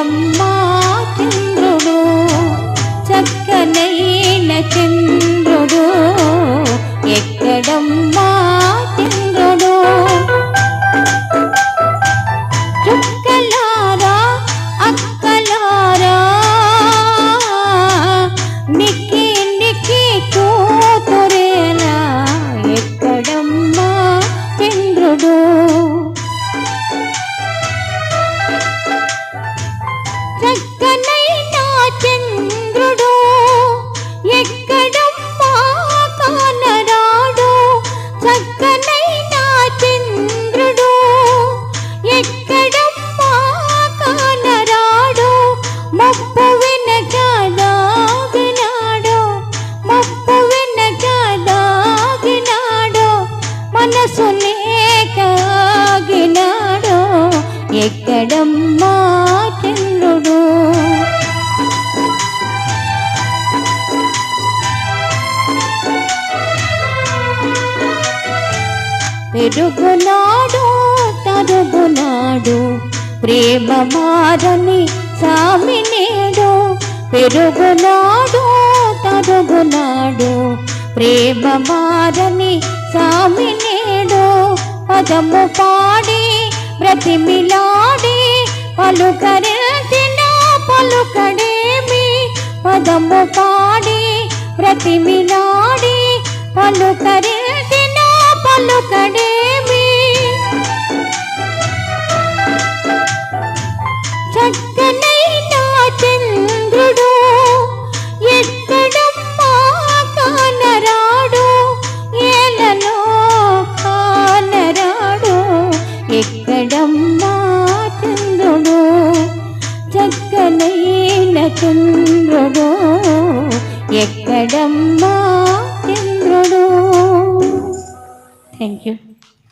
em మనసులేకాగినాడో ఎక్కడమ్మా చంద్రుడు పెరుగునాడు తరుగునాడు ప్రేమ మారని సామినేడు పెరుగునాడు తరుగునాడు ప్రేమ మారని సామినేడు పదము పాడి బ్రతిమిలాడి పలుకరించిన పలుకడేమి. పదము పాడి బ్రతిమిలాడి పలుకరించిన పలుకడేమి. చంద్రుడు? ఎక్కడమ్మా చంద్రుడు? Thank you